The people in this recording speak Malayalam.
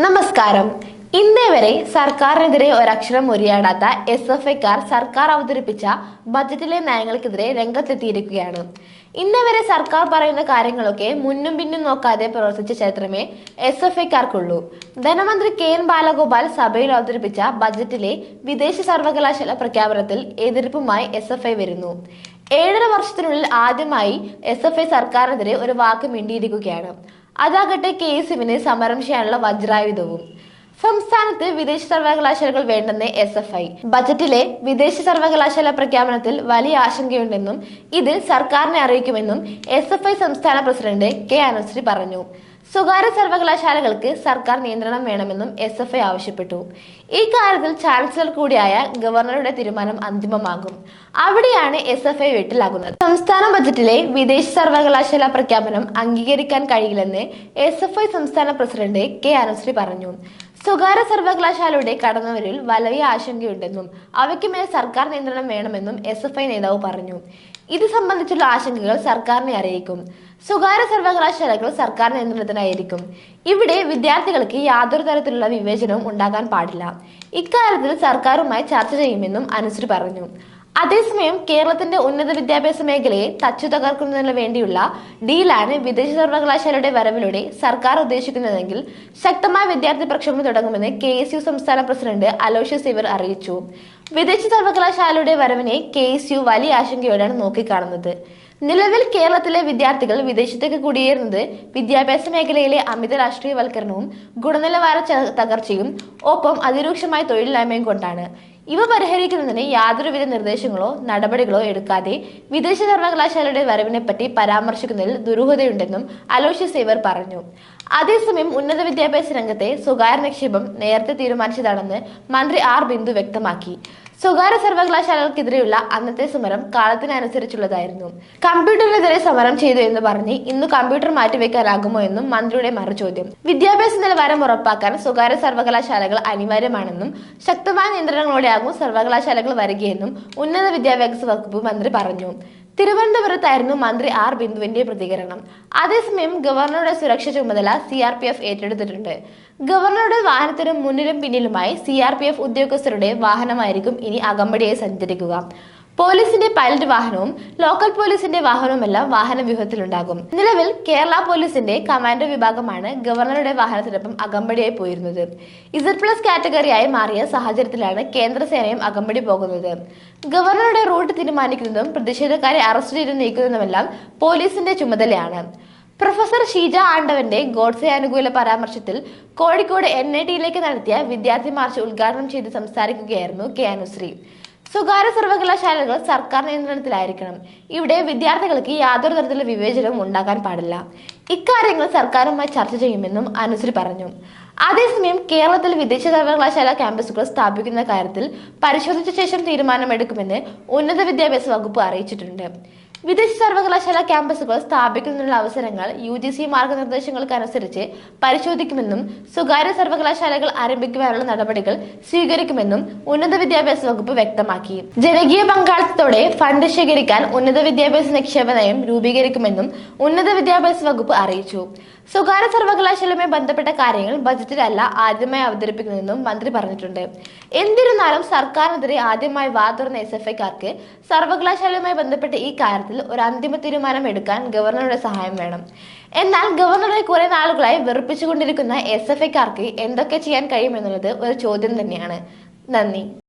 നമസ്കാരം. ഇന്നേ വരെ സർക്കാരിനെതിരെ ഒരക്ഷരം ഉരിയാടാത്ത എസ് എഫ് ഐക്കാർ സർക്കാർ അവതരിപ്പിച്ച ബജറ്റിലെ നയങ്ങൾക്കെതിരെ രംഗത്തെത്തിയിരിക്കുകയാണ്. ഇന്നേ വരെ സർക്കാർ പറയുന്ന കാര്യങ്ങളൊക്കെ മുന്നും പിന്നും നോക്കാതെ പ്രവർത്തിച്ച ചരിത്രമേ എസ് എഫ് ഐക്കാർക്കുള്ളൂ. ധനമന്ത്രി കെ എൻ ബാലഗോപാൽ സഭയിൽ അവതരിപ്പിച്ച ബജറ്റിലെ വിദേശ സർവകലാശാല പ്രഖ്യാപനത്തിൽ എതിർപ്പുമായി എസ് എഫ് ഐ വരുന്നു. ഏഴര വർഷത്തിനുള്ളിൽ ആദ്യമായി എസ് എഫ് ഐ സർക്കാരിനെതിരെ ഒരു വാക്ക് മിണ്ടിയിരിക്കുകയാണ്. അതാകട്ടെ കെ എസ് എഫിന് സമരം ചെയ്യാനുള്ള വജ്രായുധവും. സംസ്ഥാനത്ത് വിദേശ സർവകലാശാലകൾ വേണ്ടെന്ന് എസ് എഫ് ഐ. ബജറ്റിലെ വിദേശ സർവകലാശാല പ്രഖ്യാപനത്തിൽ വലിയ ആശങ്കയുണ്ടെന്നും ഇത് സർക്കാരിനെ അറിയിക്കുമെന്നും എസ് എഫ് ഐ സംസ്ഥാന പ്രസിഡന്റ് കെ അനുശ്രീ പറഞ്ഞു. സ്വകാര്യ സർവകലാശാലകൾക്ക് സർക്കാർ നിയന്ത്രണം വേണമെന്നും എസ് എഫ് ഐ ആവശ്യപ്പെട്ടു. ഈ കാര്യത്തിൽ ചാൻസലർ കൂടിയായ ഗവർണറുടെ തീരുമാനം അന്തിമമാകും. അവിടെയാണ് എസ് എഫ് ഐ വെട്ടിലാകുന്നത്. സംസ്ഥാന ബജറ്റിലെ വിദേശ സർവകലാശാല പ്രഖ്യാപനം അംഗീകരിക്കാൻ കഴിയില്ലെന്ന് എസ് എഫ് ഐ സംസ്ഥാന പ്രസിഡന്റ് കെ അനുശ്രീ പറഞ്ഞു. സ്വകാര്യ സർവകലാശാലയുടെ കടന്നവരിൽ വലിയ ആശങ്കയുണ്ടെന്നും അവയ്ക്ക് മേൽ സർക്കാർ നിയന്ത്രണം വേണമെന്നും എസ് നേതാവ് പറഞ്ഞു. ഇത് സംബന്ധിച്ചുള്ള ആശങ്കകൾ സർക്കാരിനെ അറിയിക്കും. സ്വകാര്യ സർവകലാശാലകൾ സർക്കാർ നിയന്ത്രണത്തിനായിരിക്കും ഇവിടെ വിദ്യാർത്ഥികൾക്ക് യാതൊരു തരത്തിലുള്ള വിവേചനവും ഉണ്ടാകാൻ പാടില്ല. ഇക്കാര്യത്തിൽ സർക്കാരുമായി ചർച്ച ചെയ്യുമെന്നും അനുശ്രീ പറഞ്ഞു. അതേസമയം കേരളത്തിന്റെ ഉന്നത വിദ്യാഭ്യാസ മേഖലയെ തച്ചു തകർക്കുന്നതിന് വേണ്ടിയുള്ള ഡീലാണ് വിദേശ സർവകലാശാലയുടെ വരവിലൂടെ സർക്കാർ ഉദ്ദേശിക്കുന്നതെങ്കിൽ ശക്തമായ വിദ്യാർത്ഥി പ്രക്ഷോഭം തുടങ്ങുമെന്ന് കെ എസ് യു സംസ്ഥാന പ്രസിഡന്റ് അലോഷ്യസ് ഇവർ അറിയിച്ചു. വിദേശ സർവകലാശാലയുടെ വരവിനെ കെ എസ് യു വലിയ ആശങ്കയോടെയാണ് നോക്കിക്കാണുന്നത്. നിലവിൽ കേരളത്തിലെ വിദ്യാർത്ഥികൾ വിദേശത്തേക്ക് കുടിയേറുന്നത് വിദ്യാഭ്യാസ മേഖലയിലെ അമിത രാഷ്ട്രീയവൽക്കരണവും ഗുണനിലവാര തകർച്ചയും ഒപ്പം അതിരൂക്ഷമായ തൊഴിലില്ലായ്മയും കൊണ്ടാണ്. ഇവ പരിഹരിക്കുന്നതിന് യാതൊരുവിധ നിർദ്ദേശങ്ങളോ നടപടികളോ എടുക്കാതെ വിദേശ സർവകലാശാലയുടെ വരവിനെപ്പറ്റി പരാമർശിക്കുന്നതിൽ ദുരൂഹതയുണ്ടെന്നും അലോഷ്യസ് സേവർ പറഞ്ഞു. അതേസമയം ഉന്നത വിദ്യാഭ്യാസ രംഗത്തെ സ്വകാര്യ നിക്ഷേപം നേരത്തെ തീരുമാനിച്ചതാണെന്ന് മന്ത്രി ആർ ബിന്ദു വ്യക്തമാക്കി. സ്വകാര്യ സർവകലാശാലകൾക്കെതിരെയുള്ള അന്നത്തെ സമരം കാലത്തിനനുസരിച്ചുള്ളതായിരുന്നു. കമ്പ്യൂട്ടറിനെതിരെ സമരം ചെയ്തു എന്ന് പറഞ്ഞ് ഇന്ന് കമ്പ്യൂട്ടർ മാറ്റിവെക്കാനാകുമോ എന്നും മന്ത്രിയുടെ മറുചോദ്യം. വിദ്യാഭ്യാസ നിലവാരം ഉറപ്പാക്കാൻ സ്വകാര്യ സർവകലാശാലകൾ അനിവാര്യമാണെന്നും ശക്തമായ നിയന്ത്രണങ്ങളോടെയാകും സർവകലാശാലകൾ വരികയെന്നും ഉന്നത വിദ്യാഭ്യാസ വകുപ്പ് മന്ത്രി പറഞ്ഞു. തിരുവനന്തപുരത്തായിരുന്നു മന്ത്രി ആർ ബിന്ദുവിന്റെ പ്രതികരണം. അതേസമയം ഗവർണറുടെ സുരക്ഷ ചുമതല സി ആർ പി എഫ് ഏറ്റെടുത്തിട്ടുണ്ട്. ഗവർണറുടെ വാഹനത്തിന് മുന്നിലും പിന്നിലുമായി സി ആർ പി എഫ് ഉദ്യോഗസ്ഥരുടെ വാഹനമായിരിക്കും ഇനി അകമ്പടിയായി സഞ്ചരിക്കുക. പോലീസിന്റെ പൈലറ്റ് വാഹനവും ലോക്കൽ പോലീസിന്റെ വാഹനവുമെല്ലാം വാഹന വ്യൂഹത്തിലുണ്ടാകും നിലവിൽ കേരള പോലീസിന്റെ കമാൻഡോ വിഭാഗമാണ് ഗവർണറുടെ വാഹനത്തിനൊപ്പം അകമ്പടിയായി പോയിരുന്നത്. ഇസഡ് പ്ലസ് കാറ്റഗറിയായി മാറിയ സാഹചര്യത്തിലാണ് കേന്ദ്രസേനയും അകമ്പടി പോകുന്നത്. ഗവർണറുടെ റൂട്ട് തീരുമാനിക്കുന്നതും പ്രതിഷേധക്കാരെ അറസ്റ്റ് ചെയ്ത് നീക്കുന്നതുമെല്ലാം പോലീസിന്റെ ചുമതലയാണ്. പ്രൊഫസർ ഷീജ ആണ്ടവന്റെ ഗോഡ്സെ അനുകൂല പരാമർശത്തിൽ കോഴിക്കോട് എൻ ഐ ടിയിലേക്ക് നടത്തിയ വിദ്യാർത്ഥി മാർച്ച് ഉദ്ഘാടനം ചെയ്ത് സംസാരിക്കുകയായിരുന്നു കെ അനുശ്രീ. സ്വകാര്യ സർവകലാശാലകൾ സർക്കാർ നിയന്ത്രണത്തിലായിരിക്കണം. ഇവിടെ വിദ്യാർത്ഥികൾക്ക് യാതൊരു തരത്തിലുള്ള വിവേചനവും ഉണ്ടാക്കാൻ പാടില്ല. ഇക്കാര്യങ്ങൾ സർക്കാരുമായി ചർച്ച ചെയ്യുമെന്നും അനുശ്രീ പറഞ്ഞു. അതേസമയം കേരളത്തിൽ വിദേശ സർവകലാശാല ക്യാമ്പസുകൾ സ്ഥാപിക്കുന്ന കാര്യത്തിൽ പരിശോധിച്ച ശേഷം തീരുമാനമെടുക്കുമെന്ന് ഉന്നത വിദ്യാഭ്യാസ വകുപ്പ് അറിയിച്ചിട്ടുണ്ട്. വിദേശ സർവകലാശാല ക്യാമ്പസുകൾ സ്ഥാപിക്കുന്നതിനുള്ള അവസരങ്ങൾ യു ജി സി മാർഗനിർദ്ദേശങ്ങൾക്കനുസരിച്ച് പരിശോധിക്കുമെന്നും സ്വകാര്യ സർവകലാശാലകൾ ആരംഭിക്കുവാനുള്ള നടപടികൾ സ്വീകരിക്കുമെന്നും ഉന്നത വിദ്യാഭ്യാസ വകുപ്പ് വ്യക്തമാക്കി. ജനകീയ പങ്കാളിത്തത്തോടെ ഫണ്ട് ശേഖരിക്കാൻ ഉന്നത വിദ്യാഭ്യാസ നിക്ഷേപ നയം രൂപീകരിക്കുമെന്നും ഉന്നത വിദ്യാഭ്യാസ വകുപ്പ് അറിയിച്ചു. സ്വകാര്യ സർവകലാശാലയുമായി ബന്ധപ്പെട്ട കാര്യങ്ങൾ ബജറ്റിലല്ല ആദ്യമായി അവതരിപ്പിക്കുന്നതെന്നും മന്ത്രി പറഞ്ഞിട്ടുണ്ട്. എന്നിരുന്നാലും സർക്കാരിനെതിരെ ആദ്യമായി വാതുറന്ന എസ് എഫ് ഐക്കാർക്ക് സർവകലാശാലയുമായി ബന്ധപ്പെട്ട ഈ കാര്യത്തിൽ ഒരു അന്തിമ തീരുമാനം എടുക്കാൻ ഗവർണറുടെ സഹായം വേണം. എന്നാൽ ഗവർണറെ കുറെ നാളുകളായി വെറുപ്പിച്ചുകൊണ്ടിരിക്കുന്ന എസ് എഫ് ഐക്കാർക്ക് എന്തൊക്കെ ചെയ്യാൻ കഴിയുമെന്നുള്ളത് ഒരു ചോദ്യം തന്നെയാണ്. നന്ദി.